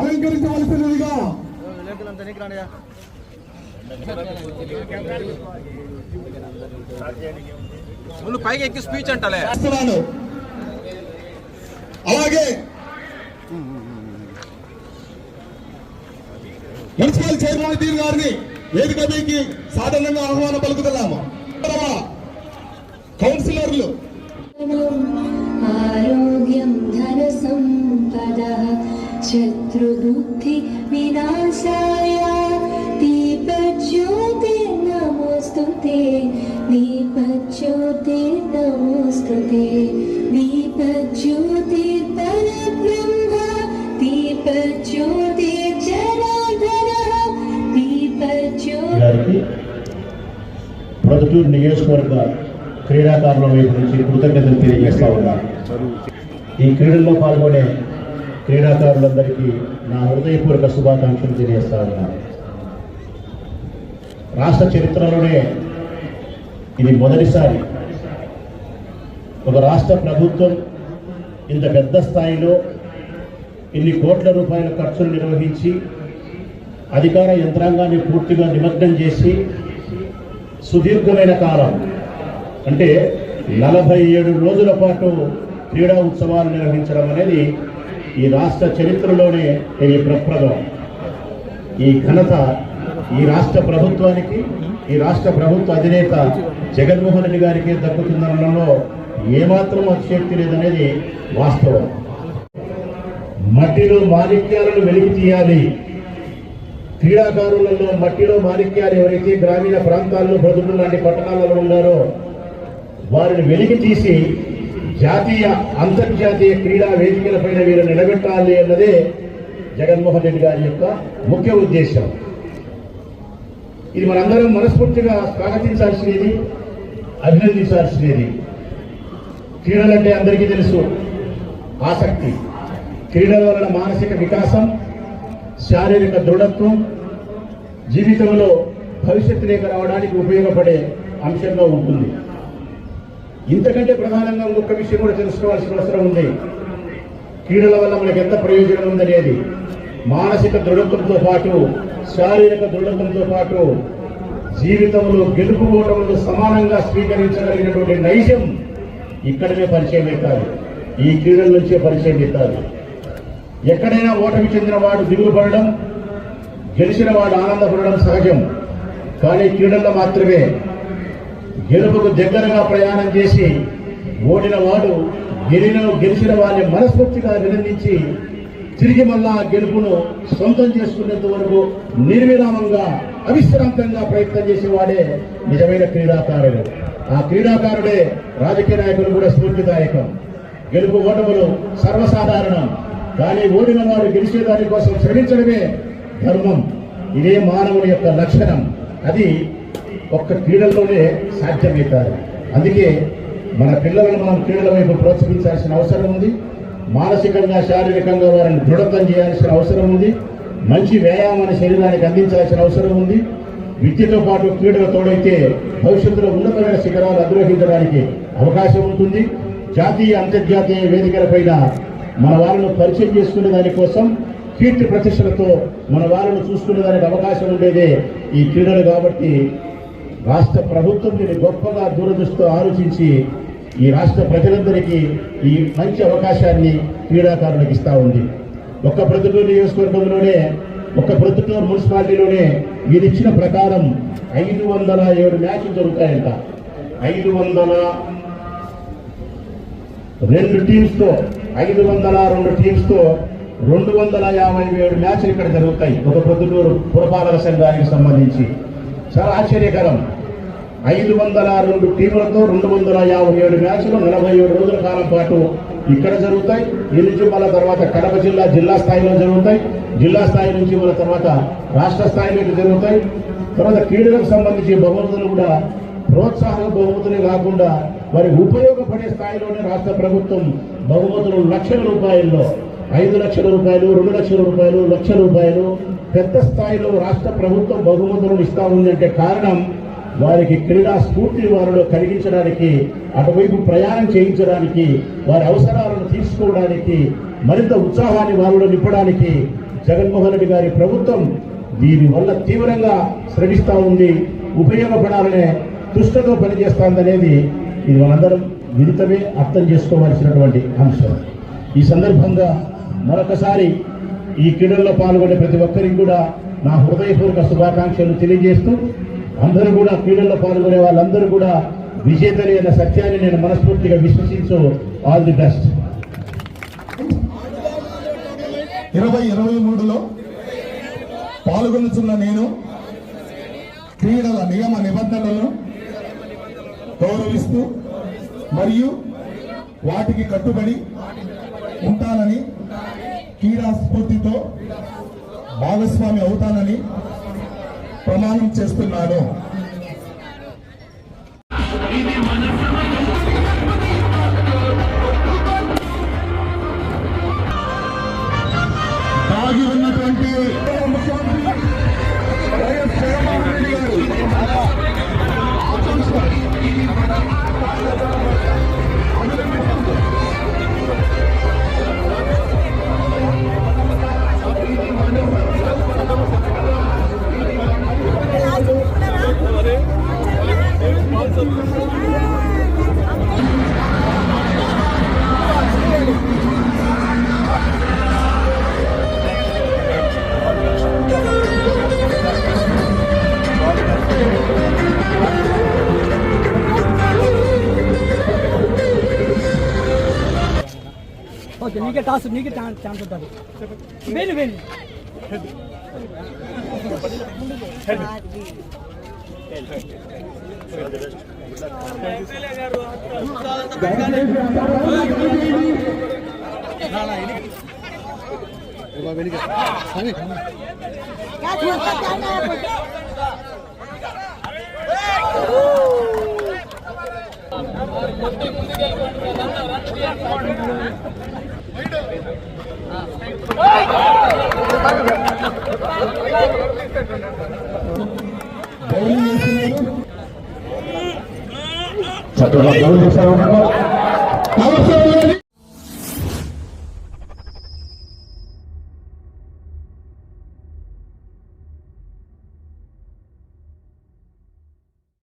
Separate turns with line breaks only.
అలంకరించవలసినదిగా.
రానియా ముందు పైకి ఎక్కి స్పీచ్ అంటలే.
చేస్తున్నాను. అలాగే మున్సిపల్ చైర్మన్ దీని గారిని వేదిక మీదకి సాధారణంగా ఆహ్వానం పలుకుతున్నాము. కౌన్సిలర్లు
शत्रुबुद्धि विनाशाय दीपज्योते नमोऽस्तु ते दीपज्योते नमोऽस्तु ते दीपज्योतिर्परब्रह्म दीपज्योतिर्जनार्दनः दीपज्योति
గారికి ప్రొద్దుటూరు నియోజకవర్గ క్రీడాకారుల వైపు నుంచి కృతజ్ఞతలు తెలియజేస్తా ఉన్నాను ఈ క్రీడల్లో పాల్గొనే క్రీడాకారులందరికీ నా హృదయపూర్వక శుభాకాంక్షలు తెలియజేస్తా ఉన్నాను. రాష్ట్ర చరిత్రలోనే ఇది మొదటిసారి ఒక రాష్ట్ర ప్రభుత్వం ఇంత పెద్ద స్థాయిలో ఇన్ని కోట్ల రూపాయల ఖర్చులు నిర్వహించి అధికార యంత్రాంగాన్ని పూర్తిగా నిమగ్నం చేసి సుదీర్ఘమైన కాలం అంటే నలభై ఏడు రోజుల పాటు క్రీడా ఉత్సవాలు నిర్వహించడం అనేది ఈ రాష్ట్ర చరిత్రలోనే ఇది ప్రప్రదం ఈ ఘనత ఈ రాష్ట్ర ప్రభుత్వానికి ఈ రాష్ట్ర ప్రభుత్వ అధినేత జగన్మోహన్ రెడ్డి గారికి దక్కుతుందనడంలో ఏమాత్రం అతిశక్తి లేదనేది వాస్తవం. మట్టిలో మాణిక్యాలను వెలికి తీయాలి క్రీడాకారులలో మట్టిలో మాణిక్యాలు ఎవరైతే గ్రామీణ ప్రాంతాల్లో బ్రతుకులు లాంటి పట్టణాలలో ఉన్నారో వారిని వెలికి తీసి జాతీయ అంతర్జాతీయ క్రీడా వేదికలపైన వీరు నిలబెట్టాలి అన్నదే జగన్మోహన్ రెడ్డి గారి యొక్క ముఖ్య ఉద్దేశం. ఇది మనందరం మనస్ఫూర్తిగా స్వాగతించాల్సినది అభినందించాల్సినది. క్రీడలంటే అందరికీ తెలుసు ఆసక్తి. క్రీడల వలన మానసిక వికాసం శారీరక దృఢత్వం జీవితంలో భవిష్యత్తు లేక రావడానికి ఉపయోగపడే అంశంగా ఉంటుంది. ఇంతకంటే ప్రధానంగా ఇంకొక విషయం కూడా తెలుసుకోవాల్సిన అవసరం ఉంది. క్రీడల వల్ల మనకు ఎంత ప్రయోజనం ఉందనేది. మానసిక దృఢత్వంతో పాటు శారీరక దృఢత్వంతో పాటు జీవితంలో గెలుపు ఓటములు సమానంగా స్వీకరించగలిగినటువంటి నైజం ఇక్కడనే పరిచయం అవుతారు ఈ క్రీడల నుంచే పరిచయం అవుతారు ఎక్కడైనా ఓటమి చెందిన వాడు దిగులు పడడం గెలిచిన వాడు ఆనందపడడం సహజం. కానీ క్రీడల్లో మాత్రమే గెలుపుకు దగ్గరగా ప్రయాణం చేసి ఓడిన వాడు గెలిన గెలిచిన వారిని మనస్ఫూర్తిగా అభినందించి తిరిగి మళ్ళా ఆ గెలుపును సొంతం చేసుకునేంత వరకు నిర్విరామంగా అవిశ్రాంతంగా ప్రయత్నం చేసేవాడే నిజమైన క్రీడాకారుడు. ఆ క్రీడాకారుడే రాజకీయ నాయకులు కూడా స్ఫూర్తిదాయకం. గెలుపు ఓటములు సర్వసాధారణం. కానీ ఓడిన వాడు గెలిచేదాని కోసం శ్రమించడమే ధర్మం. ఇదే మానవుని యొక్క లక్షణం. అది ఒక్క క్రీడల్లోనే సాధ్యమవుతారు. అందుకే మన పిల్లలను మనం క్రీడల వైపు ప్రోత్సహించాల్సిన అవసరం ఉంది. మానసికంగా శారీరకంగా వారిని దృఢత్వం చేయాల్సిన అవసరం ఉంది. మంచి వ్యాయామాన్ని శరీరానికి అందించాల్సిన అవసరం ఉంది. విద్యతో పాటు క్రీడల తోడైతే భవిష్యత్తులో ఉన్నతమైన శిఖరాలు అధిరోహించడానికి అవకాశం ఉంటుంది. జాతీయ అంతర్జాతీయ వేదికలపైన మన వాళ్ళను పరిచయం చేసుకునే దానికోసం కీర్తి ప్రతిష్టలతో మన వాళ్ళను చూసుకునే దానికి అవకాశం ఉండేదే ఈ క్రీడలు కాబట్టి రాష్ట్ర ప్రభుత్వం దీన్ని గొప్పగా దూరదృష్టితో ఆలోచించి ఈ రాష్ట్ర ప్రజలందరికీ ఈ మంచి అవకాశాన్ని క్రీడాకారులకు ఇస్తూ ఉంది. ఒక్క ప్రతిటూరు నియోజకవర్గంలోనే ఒక్క ప్రతిటూరు మున్సిపాలిటీలోనే మీరు ఇచ్చిన ప్రకారం ఐదు వందల ఏడు మ్యాచ్లు జరుగుతాయంట. ఐదు వందల రెండు టీమ్స్తో ఐదు వందల రెండు టీమ్స్తో రెండు వందల యాభై ఏడు మ్యాచ్లు ఇక్కడ జరుగుతాయి. ఒక పొద్దుటూరు పురపాలక సంఘానికి సంబంధించి. చాలా ఆశ్చర్యకరం. ఐదు వందల రెండు టీములతో రెండు వందల యాభై ఏడు మ్యాచ్లు నలభై ఏడు రోజుల కాలం పాటు ఇక్కడ జరుగుతాయి. ఈ నుంచి మళ్ళీ తర్వాత కడప జిల్లా జిల్లా స్థాయిలో జరుగుతాయి. జిల్లా స్థాయి నుంచి మళ్ళీ తర్వాత రాష్ట్ర స్థాయిలోకి జరుగుతాయి. తర్వాత క్రీడలకు సంబంధించి బహుమతులు కూడా ప్రోత్సాహక బహుమతులే కాకుండా వారి ఉపయోగపడే స్థాయిలోనే రాష్ట్ర ప్రభుత్వం బహుమతులు లక్షల రూపాయల్లో ఐదు లక్షల రూపాయలు రెండు లక్షల రూపాయలు లక్ష రూపాయలు పెద్ద స్థాయిలో రాష్ట్ర ప్రభుత్వం బహుమతులను ఇస్తా ఉందంటే కారణం వారికి క్రీడా స్ఫూర్తిని వారిలో కలిగించడానికి అటువైపు ప్రయాణం చేయించడానికి వారి అవసరాలను తీసుకోవడానికి మరింత ఉత్సాహాన్ని వారిలో నింపడానికి జగన్మోహన్ రెడ్డి గారి ప్రభుత్వం దీని వల్ల తీవ్రంగా శ్రమిస్తూ ఉంది ఉపయోగపడాలనే దుష్టతో పనిచేస్తాందనేది ఇది మనందరం విదితమే అర్థం చేసుకోవాల్సినటువంటి అంశం. ఈ సందర్భంగా మరొకసారి ఈ క్రీడల్లో పాల్గొనే ప్రతి ఒక్కరికి కూడా నా హృదయపూర్వక శుభాకాంక్షలు తెలియజేస్తూ అందరూ కూడా క్రీడల్లో పాల్గొనే వాళ్ళందరూ కూడా విజేతలు అనే సత్యాన్ని నేను మనస్ఫూర్తిగా విశ్వసించు. ఆల్ ది బెస్ట్
ఇరవై ఇరవై మూడులో పాల్గొనుచున్న నేను క్రీడల నియమ నిబంధనలను గౌరవిస్తూ మరియు వాటికి కట్టుబడి ఉంటానని క్రీడా స్ఫూర్తితో భాగస్వామి అవుతానని ప్రమాణం చేస్తున్నాను.
నీకే టాస్ నీకే ఛాన్స్ ఛాన్స్ ఉంటుంది వేణు వేణు
బౌలింగ్ వేస్తున్నారు
చక్కగా గౌరవిస్తారు
అవసరం